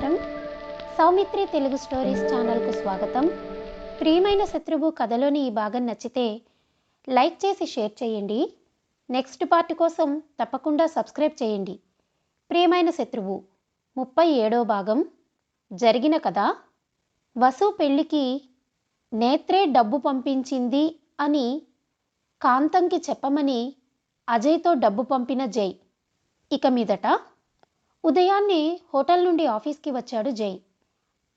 నమస్కారం. సౌమిత్రి తెలుగు స్టోరీస్ ఛానల్కు స్వాగతం. ప్రియమైన శత్రువు కథలోని ఈ భాగం నచ్చితే లైక్ చేసి షేర్ చేయండి. నెక్స్ట్ పార్ట్ కోసం తప్పకుండా సబ్స్క్రైబ్ చేయండి. ప్రియమైన శత్రువు ముప్పై ఏడో భాగం. జరిగిన కథ. వసు పెళ్ళికి నేత్రే డబ్బు పంపించింది అని కాంతంకి చెప్పమని అజయ్తో డబ్బు పంపిన జై ఇక మీదట ఉదయాన్నే హోటల్ నుండి ఆఫీస్కి వచ్చాడు జై.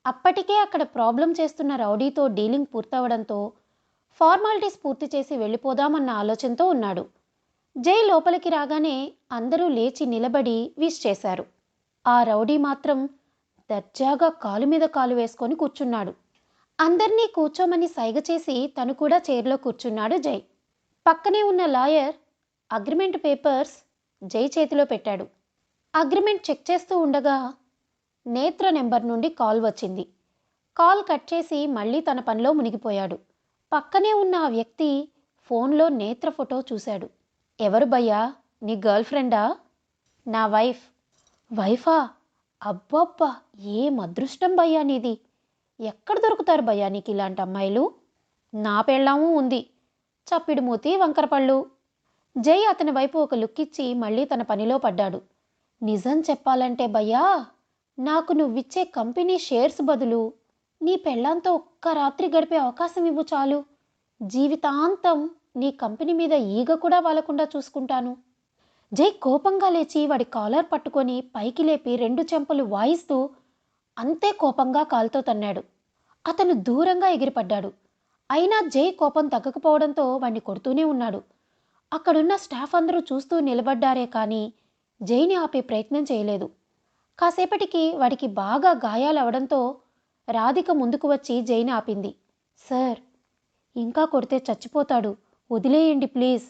అప్పటికే అక్కడ ప్రాబ్లం చేస్తున్న రౌడీతో డీలింగ్ పూర్తవడంతో ఫార్మాలిటీస్ పూర్తి చేసి వెళ్ళిపోదామన్న ఆలోచనతో ఉన్నాడు. జై లోపలికి రాగానే అందరూ లేచి నిలబడి విష్ చేశారు. ఆ రౌడీ మాత్రం దర్జాగా కాలు మీద కాలు వేసుకొని కూర్చున్నాడు. అందర్నీ కూర్చోమని సైగ చేసి తను కూడా చైర్లో కూర్చున్నాడు జై. పక్కనే ఉన్న లాయర్ అగ్రిమెంట్ పేపర్స్ జై చేతిలో పెట్టాడు. అగ్రిమెంట్ చెక్ చేస్తూ ఉండగా నేత్ర నెంబర్ నుండి కాల్ వచ్చింది. కాల్ కట్ చేసి మళ్ళీ తన పనిలో మునిగిపోయాడు. పక్కనే ఉన్న ఆ వ్యక్తి ఫోన్లో నేత్ర ఫోటో చూశాడు. ఎవరు భయ్యా? నీ గర్ల్ ఫ్రెండా? నా వైఫ్. వైఫా? అబ్బబ్బా! ఏం అదృష్టం భయ్యా నీది? ఎక్కడ దొరుకుతారు భయ్యా నీకు ఇలాంటి అమ్మాయిలు? నా పెళ్ళాము ఉంది. చప్పిడి మూతి వంకరపళ్ళు జై అతని వైపు ఒక లుక్ ఇచ్చి మళ్ళీ తన పనిలో పడ్డాడు. నిజం చెప్పాలంటే భయ్యా నాకు నువ్విచ్చే కంపెనీ షేర్స్ బదులు నీ పెళ్ళాంతో ఒక్క రాత్రి గడిపే అవకాశం ఇవ్వు చాలు. జీవితాంతం నీ కంపెనీ మీద ఈగ కూడా వాలకుండా చూసుకుంటాను. జై కోపంగా లేచి వాడి కాలర్ పట్టుకొని పైకి లేపి రెండు చెంపలు వాయిస్తూ అంతే కోపంగా కాలుతో తన్నాడు. అతను దూరంగా ఎగిరిపడ్డాడు. అయినా జై కోపం తగ్గకపోవడంతో వాణ్ణి కొడుతూనే ఉన్నాడు. అక్కడున్న స్టాఫ్ అందరూ చూస్తూ నిలబడ్డారే కానీ జైని ఆపే ప్రయత్నం చేయలేదు. కాసేపటికి వాడికి బాగా గాయాలవడంతో రాధిక ముందుకు వచ్చి జైని ఆపింది. సార్ ఇంకా కొడితే చచ్చిపోతాడు. వదిలేయండి ప్లీజ్.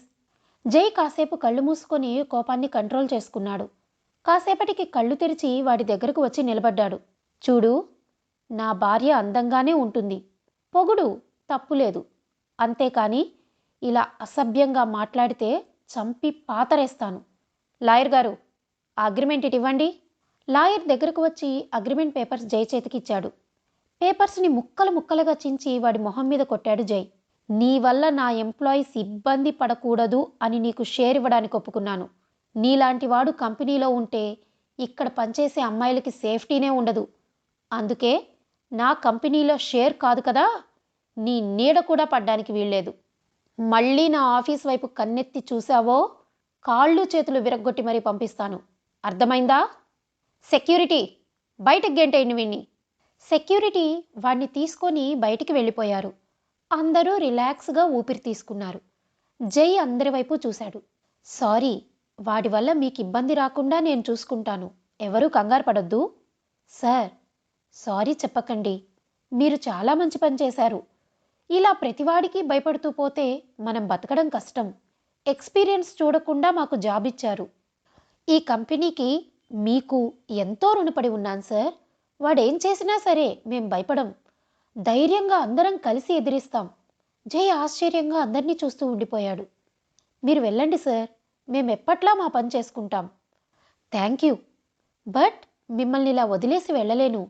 జై కాసేపు కళ్ళు మూసుకొని కోపాన్ని కంట్రోల్ చేసుకున్నాడు. కాసేపటికి కళ్ళు తెరిచి వాడి దగ్గరకు వచ్చి నిలబడ్డాడు. చూడు నా భార్య అందంగానే ఉంటుంది. పొగుడు తప్పులేదు. అంతేకాని ఇలా అసభ్యంగా మాట్లాడితే చంపి పాతరేస్తాను. లాయర్ గారు ఆ అగ్రిమెంట్ ఇటు ఇవ్వండి. లాయర్ దగ్గరకు వచ్చి అగ్రిమెంట్ పేపర్స్ జై చేతికిచ్చాడు పేపర్స్ని ముక్కలు ముక్కలుగా చించి వాడి మొహం మీద కొట్టాడు జై. నీ వల్ల నా ఎంప్లాయీస్ ఇబ్బంది పడకూడదు అని నీకు షేర్ ఇవ్వడానికి ఒప్పుకున్నాను. నీలాంటి వాడు కంపెనీలో ఉంటే ఇక్కడ పనిచేసే అమ్మాయిలకి సేఫ్టీనే ఉండదు. అందుకే నా కంపెనీలో షేర్ కాదు కదా? నీ నీడ కూడా పడ్డానికి వీల్లేదు. మళ్ళీ నా ఆఫీస్ వైపు కన్నెత్తి చూసావో కాళ్ళు చేతులు విరగ్గొట్టి మరీ పంపిస్తాను. అర్థమైందా? సెక్యూరిటీ బయటకు గెంటేయండి వీణ్ణి. సెక్యూరిటీ వాణ్ణి తీసుకొని బయటికి వెళ్ళిపోయారు. అందరూ రిలాక్స్గా ఊపిరి తీసుకున్నారు. జై అందరి వైపు చూశాడు. సారీ వాడి వల్ల మీకు ఇబ్బంది రాకుండా నేను చూసుకుంటాను. ఎవరూ కంగారు పడొద్దు. సార్ సారీ చెప్పకండి. మీరు చాలా మంచి పని చేశారు. ఇలా ప్రతివాడికి భయపడుతూ పోతే మనం బతకడం కష్టం. ఎక్స్పీరియన్స్ చూడకుండా మాకు జాబ్ ఇచ్చారు. ఈ కంపెనీకి మీకు ఎంతో రుణపడి ఉన్నాను సార్. వాడేం చేసినా సరే మేం భయపడం. ధైర్యంగా అందరం కలిసి ఎదిరిస్తాం. జై ఆశ్చర్యంగా అందరినీ చూస్తూ ఉండిపోయాడు. మీరు వెళ్ళండి సార్. మేము ఎప్పట్లా మా పని చేసుకుంటాం. Thank you. బట్ మిమ్మల్ని ఇలా వదిలేసి వెళ్ళలేను.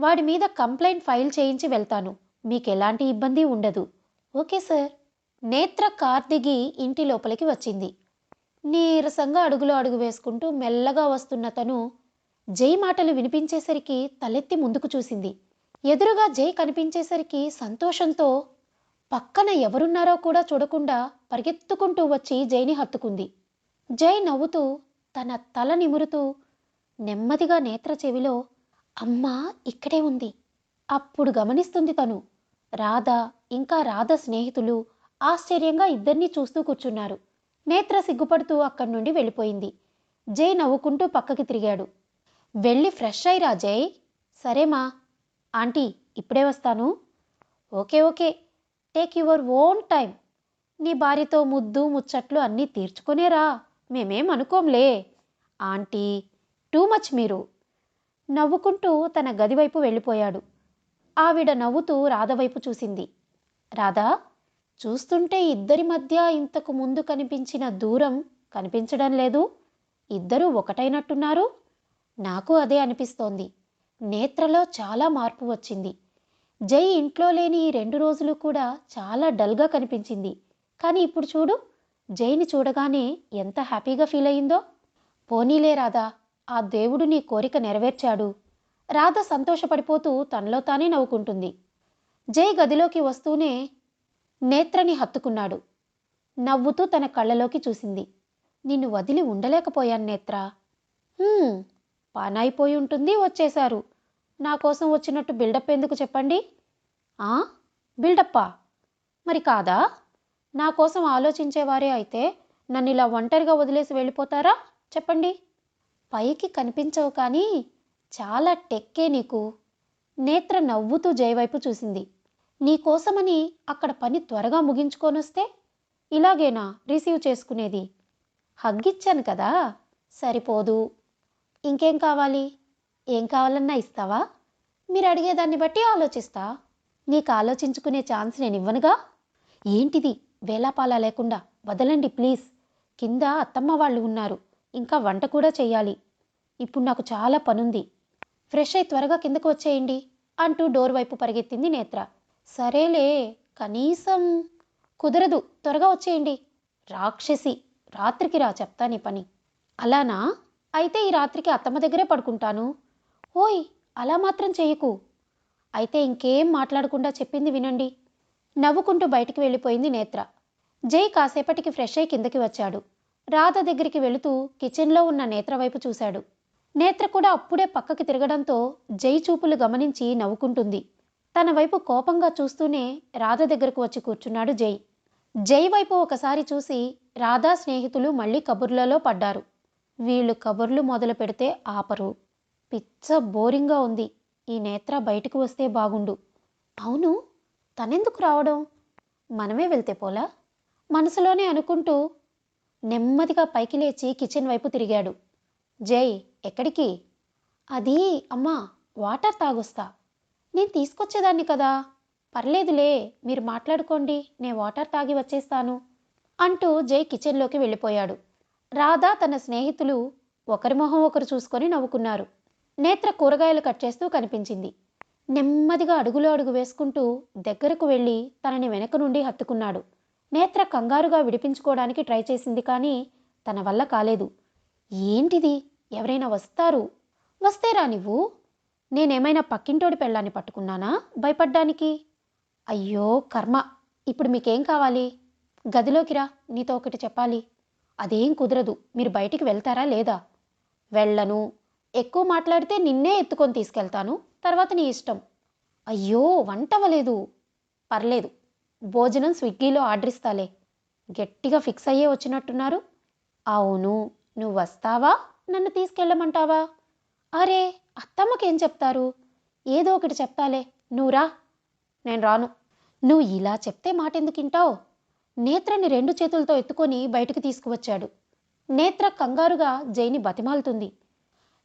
వాడి మీద కంప్లైంట్ ఫైల్ చేయించి వెళ్తాను. మీకు ఎలాంటి ఇబ్బంది ఉండదు. Okay sir. నేత్ర కార్దిగి ఇంటి లోపలికి వచ్చింది. నీరసంగా అడుగులో అడుగు వేసుకుంటూ మెల్లగా వస్తున్న తను జై మాటలు వినిపించేసరికి తలెత్తి ముందుకు చూసింది. ఎదురుగా జై కనిపించేసరికి సంతోషంతో పక్కన ఎవరున్నారో కూడా చూడకుండా పరిగెత్తుకుంటూ వచ్చి జైని హత్తుకుంది. జై నవ్వుతూ తన తల నిమురుతూ నెమ్మదిగా నేత్ర చెవిలో అమ్మా ఇక్కడే ఉంది. అప్పుడు గమనిస్తుంది తను. రాధ ఇంకా రాధ స్నేహితులు ఆశ్చర్యంగా ఇద్దరినీ చూస్తూ కూర్చున్నారు. నేత్ర సిగ్గుపడుతూ అక్కడి నుండి వెళ్ళిపోయింది. జై నవ్వుకుంటూ పక్కకి తిరిగాడు. వెళ్ళి ఫ్రెష్ అయిరా జై. సరేమా ఆంటీ ఇప్పుడే వస్తాను. Okay okay. Take your own time నీ భార్యతో ముద్దు ముచ్చట్లు అన్నీ తీర్చుకునేరా మేమేం అనుకోంలే. ఆంటీ టూ మచ్ మీరు. నవ్వుకుంటూ తన గదివైపు వెళ్ళిపోయాడు. ఆవిడ నవ్వుతూ రాధ వైపు చూసింది. రాధా చూస్తుంటే ఇద్దరి మధ్య ఇంతకు ముందు కనిపించిన దూరం కనిపించడం లేదు. ఇద్దరూ ఒకటైనట్టున్నారు. నాకు అదే అనిపిస్తోంది. నేత్రలో చాలా మార్పు వచ్చింది. జై ఇంట్లో లేని ఈ రెండు రోజులు కూడా చాలా డల్గా కనిపించింది. కానీ ఇప్పుడు చూడు జైని చూడగానే ఎంత హ్యాపీగా ఫీల్ అయిందో. పోనీలే రాధా ఆ దేవుడు నీ కోరిక నెరవేర్చాడు. రాధ సంతోషపడిపోతూ తనలో తానే నవ్వుకుంటుంది. జై గదిలోకి వస్తూనే నేత్రని హత్తుకున్నాడు. నవ్వుతూ తన కళ్ళలోకి చూసింది. నిన్ను వదిలి ఉండలేకపోయాను నేత్ర. పానైపోయి ఉంటుంది వచ్చేశారు. నా కోసం వచ్చినట్టు బిల్డప్ ఎందుకు చెప్పండి? ఆ బిల్డప్పా? మరి కాదా? నా కోసం ఆలోచించేవారే అయితే నన్ను ఇలా ఒంటరిగా వదిలేసి వెళ్ళిపోతారా? చెప్పండి. పైకి కనిపించవు కానీ చాలా టెక్కే నీకు. నేత్ర నవ్వుతూ జయవైపు చూసింది. నీకోసమని అక్కడ పని త్వరగా ముగించుకొనొస్తే ఇలాగేనా రిసీవ్ చేసుకునేది? హగ్గిచ్చాను కదా సరిపోదు. ఇంకేం కావాలి? ఏం కావాలన్నా ఇస్తావా? మీరు అడిగేదాన్ని బట్టి ఆలోచిస్తా. నీకు ఆలోచించుకునే ఛాన్స్ నేను ఇవ్వనుగా ఏంటిది? వేలాపాలా లేకుండా వదలండి ప్లీజ్. కింద అత్తమ్మ వాళ్ళు ఉన్నారు ఇంకా వంట కూడా చెయ్యాలి. ఇప్పుడు నాకు చాలా పనుంది. ఫ్రెష్ అయి త్వరగా కిందకు వచ్చేయండి అంటూ డోర్ వైపు పరిగెత్తింది నేత్ర. సరేలే కనీసం కుదరదు త్వరగా వచ్చేయండి. రాక్షసి రాత్రికి రా చెప్తా నీ పని. అలానా? అయితే ఈ రాత్రికి అత్తమ్మ దగ్గరే పడుకుంటాను. ఓయ్ అలా మాత్రం చేయకు. అయితే ఇంకేం మాట్లాడకుండా చెప్పింది వినండి. నవ్వుకుంటూ బయటికి వెళ్ళిపోయింది నేత్ర. జై కాసేపటికి ఫ్రెష్ అయి కిందకి వచ్చాడు. రాధ దగ్గరికి వెళుతూ కిచెన్లో ఉన్న నేత్ర వైపు చూశాడు. నేత్ర కూడా అప్పుడే పక్కకి తిరగడంతో జై చూపులు గమనించి నవ్వుకుంటుంది. తన వైపు కోపంగా చూస్తూనే రాధ దగ్గరకు వచ్చి కూర్చున్నాడు జై. జై వైపు ఒకసారి చూసి రాధా స్నేహితులు మళ్ళీ కబుర్లలో పడ్డారు. వీళ్ళు కబుర్లు మొదలు పెడితే ఆపరు. పిచ్చ బోరింగ్గా ఉంది. ఈ నేత్ర బయటకు వస్తే బాగుండు. అవును తనెందుకు రావడం? మనమే వెళ్తే పోలా? మనసులోనే అనుకుంటూ నెమ్మదిగా పైకి లేచి కిచెన్ వైపు తిరిగాడు. జై ఎక్కడికి? అది అమ్మా వాటర్ తాగొస్తా. నేను తీసుకొచ్చేదాన్ని కదా. పర్లేదులే మీరు మాట్లాడుకోండి నేను వాటర్ తాగి వచ్చేస్తాను అంటూ జై కిచెన్లోకి వెళ్ళిపోయాడు. రాధా తన స్నేహితులు ఒకరి మొహం ఒకరు చూసుకొని నవ్వుకున్నారు. నేత్ర కూరగాయలు కట్ చేస్తూ కనిపించింది. నెమ్మదిగా అడుగులో అడుగు వేసుకుంటూ దగ్గరకు వెళ్ళి తనని వెనక నుండి హత్తుకున్నాడు. నేత్ర కంగారుగా విడిపించుకోవడానికి ట్రై చేసింది కానీ తన వల్ల కాలేదు. ఏంటిది? ఎవరైనా వస్తారు? వస్తేరా నువ్వు? నేనేమైనా పక్కింటోడి పెళ్ళాన్ని పట్టుకున్నానా? భయపడ్డానికి? అయ్యో కర్మ. ఇప్పుడు మీకేం కావాలి? గదిలోకి రా నీతో ఒకటి చెప్పాలి. అదేం కుదరదు. మీరు బయటికి వెళ్తారా లేదా? వెళ్ళను. ఎక్కువ మాట్లాడితే నిన్నే ఎత్తుకొని తీసుకెళ్తాను. తర్వాత నీ ఇష్టం. అయ్యో వంట అవ్వలేదు. పర్లేదు. భోజనం స్విగ్గీలో ఆర్డర్ ఇస్తాలే. గట్టిగా ఫిక్స్ అయ్యే వచ్చినట్టున్నారు. అవును. నువ్వు వస్తావా? నన్ను తీసుకెళ్ళమంటావా? అరే అత్తమ్మకేం చెప్తారు? ఏదో ఒకటి చెప్తాలే. నువ్వురా నేను రాను. నువ్వు ఇలా చెప్తే మాట ఎందుకు వింటావు నేత్రని రెండు చేతులతో ఎత్తుకొని బయటకు తీసుకువచ్చాడు. నేత్ర కంగారుగా జైని బతిమాలుతుంది.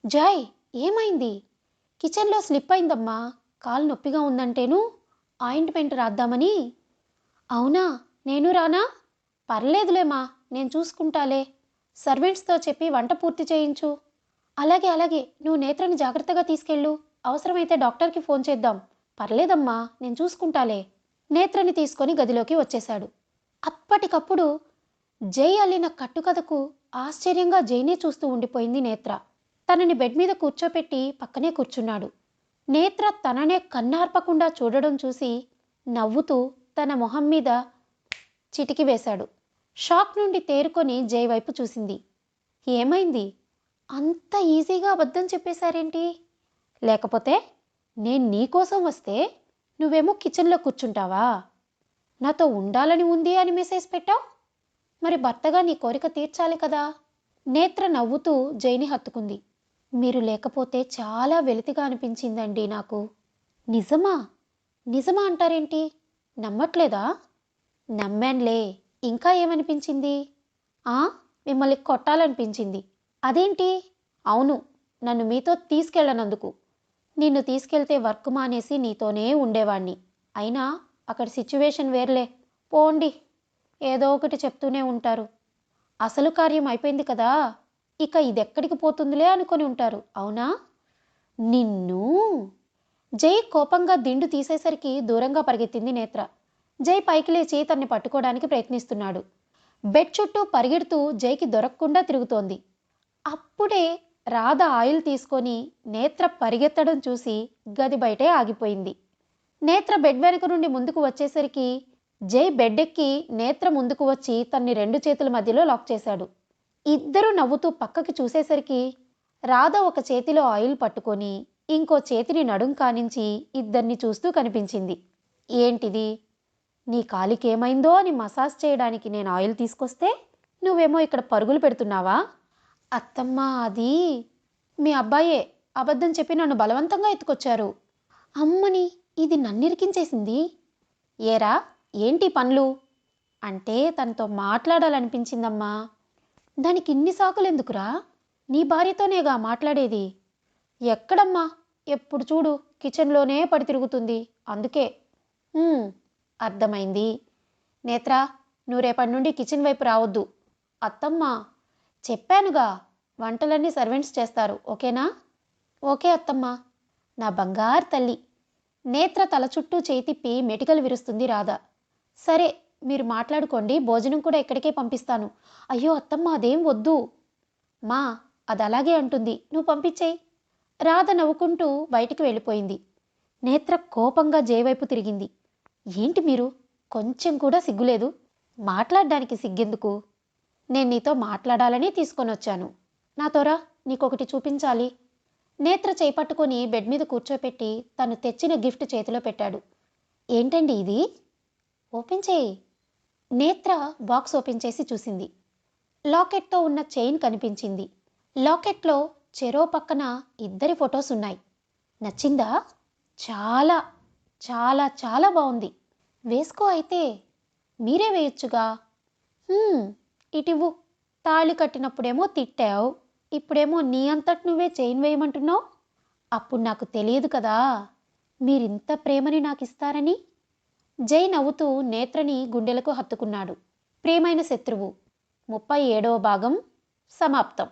జాయ్ ఏమైంది? కిచెన్లో స్లిప్ అయిందమ్మా. కాలు నొప్పిగా ఉందంటేను ఆయింట్మెంట్ రాద్దామని. అవునా? నేను రానా? పర్లేదులేమా. నేను చూసుకుంటాలే. సర్వెంట్స్తో చెప్పి వంట పూర్తి చేయించు. అలాగే అలాగే. నువ్వు నేత్రని జాగ్రత్తగా తీసుకెళ్ళు. అవసరమైతే డాక్టర్కి ఫోన్ చేద్దాం. పర్లేదమ్మా నేను చూసుకుంటాలే. నేత్రని తీసుకొని గదిలోకి వచ్చేశాడు. అప్పటికప్పుడు జై అల్లిన కట్టుకథకు ఆశ్చర్యంగా జైనే చూస్తూ ఉండిపోయింది నేత్ర. తనని బెడ్ మీద కూర్చోపెట్టి పక్కనే కూర్చున్నాడు. నేత్ర తననే కన్నార్పకుండా చూడడం చూసి నవ్వుతూ తన మొహం మీద చిటికి వేశాడు. షాక్ నుండి తేరుకొని జై వైపు చూసింది. ఏమైంది? అంత ఈజీగా అబద్ధం చెప్పేశారేంటి? లేకపోతే నేను నీకోసం వస్తే నువ్వేమో కిచెన్లో కూర్చుంటావా? నాతో ఉండాలని ఉంది అని మెసేజ్ పెట్టావు? మరి భర్తగా నీ కోరిక తీర్చాలి కదా. నేత్ర నవ్వుతూ జైని హత్తుకుంది. మీరు లేకపోతే చాలా వెలితిగా అనిపించిందండి నాకు. నిజమా? నిజమా అంటారేంటి? నమ్మట్లేదా? నమ్మాన్లే. ఇంకా ఏమనిపించింది? ఆ? మిమ్మల్ని కొట్టాలనిపించింది. అదేంటి? అవును నన్ను మీతో తీసుకెళ్ళనందుకు. నిన్ను తీసుకెళ్తే వర్క్ మానేసి నీతోనే ఉండేవాణ్ణి. అయినా అక్కడ సిచ్యువేషన్ వేర్లే. పోండి. ఏదో ఒకటి చెప్తూనే ఉంటారు. అసలు కార్యం అయిపోయింది కదా. ఇక ఇదెక్కడికి పోతుందిలే అనుకొని ఉంటారు. అవునా? నిన్ను? జై కోపంగా దిండు తీసేసరికి దూరంగా పరిగెత్తింది నేత్ర. జై పైకి లేచి తన్ని పట్టుకోవడానికి ప్రయత్నిస్తున్నాడు. బెడ్ చుట్టూ పరిగెడుతూ జైకి దొరకకుండా తిరుగుతోంది. అప్పుడే రాధ ఆయిల్ తీసుకొని నేత్ర పరిగెత్తడం చూసి గది బయటే ఆగిపోయింది. నేత్ర బెడ్ వెనుక నుండి ముందుకు వచ్చేసరికి జై బెడ్ ఎక్కి నేత్ర ముందుకు వచ్చి తన్ని రెండు చేతుల మధ్యలో లాక్ చేశాడు. ఇద్దరు నవ్వుతూ పక్కకి చూసేసరికి రాధ ఒక చేతిలో ఆయిల్ పట్టుకొని ఇంకో చేతిని నడుం కానించి ఇద్దరిని చూస్తూ కనిపించింది. ఏంటిది? నీ కాలికేమైందో అని మసాజ్ చేయడానికి నేను ఆయిల్ తీసుకొస్తే నువ్వేమో ఇక్కడ పరుగులు పెడుతున్నావా? అత్తమ్మ అది మీ అబ్బాయే అబద్ధం చెప్పి నన్ను బలవంతంగా ఎత్తుకొచ్చారు. అమ్మని ఇది నన్నిరికించేసింది. ఏరా ఏంటి పనులు? అంటే తనతో మాట్లాడాలనిపించిందమ్మా. దానికి ఇన్ని సాకులు ఎందుకురా నీ భార్యతోనేగా మాట్లాడేది. ఎక్కడమ్మా? ఎప్పుడు చూడు కిచెన్లోనే పడి తిరుగుతుంది. అందుకే. అర్థమైంది. నేత్ర నువ్వు రేపటి నుండి కిచెన్ వైపు రావద్దు. అత్తమ్మ చెప్పానుగా. వంటలన్నీ సర్వెంట్స్ చేస్తారు. ఓకేనా? ఓకే అత్తమ్మ. నా బంగారు తల్లి. నేత్ర తల చుట్టూ చేతిప్పి మెటికలు విరుస్తుంది రాధ. సరే మీరు మాట్లాడుకోండి. భోజనం కూడా ఇక్కడికే పంపిస్తాను. అయ్యో అత్తమ్మ అదేం వద్దు. మా అది అలాగే అంటుంది. నువ్వు పంపించేయి. రాధ నవ్వుకుంటూ బయటికి వెళ్ళిపోయింది. నేత్ర కోపంగా జయవైపు తిరిగింది. ఏంటి మీరు? కొంచెం కూడా సిగ్గులేదు? మాట్లాడడానికి సిగ్గెందుకు? నేను నీతో మాట్లాడాలని తీసుకొని వచ్చాను. నాతోరా నీకొకటి చూపించాలి. నేత్ర చేపట్టుకొని బెడ్ మీద కూర్చోపెట్టి తను తెచ్చిన గిఫ్ట్ చేతిలో పెట్టాడు. ఏంటండి ఇది? ఓపెన్ చేయి. నేత్ర బాక్స్ ఓపెన్ చేసి చూసింది. లాకెట్తో ఉన్న చైన్ కనిపించింది. లాకెట్లో చెరో పక్కన ఇద్దరి ఫొటోస్ ఉన్నాయి. నచ్చిందా? చాలా చాలా చాలా బాగుంది. వేసుకో అయితే. మీరే వేయొచ్చుగా. ఇటివు తాళి కట్టినప్పుడేమో తిట్టావు. ఇప్పుడేమో నీ అంతటి నువ్వే చైన్ వేయమంటున్నావు. అప్పుడు నాకు తెలియదు కదా మీరింత ప్రేమని నాకు ఇస్తారని జై నవ్వుతూ నేత్రని గుండెలకు హత్తుకున్నాడు. ప్రియమైన శత్రువు. ముప్పై ఏడవ భాగం సమాప్తం.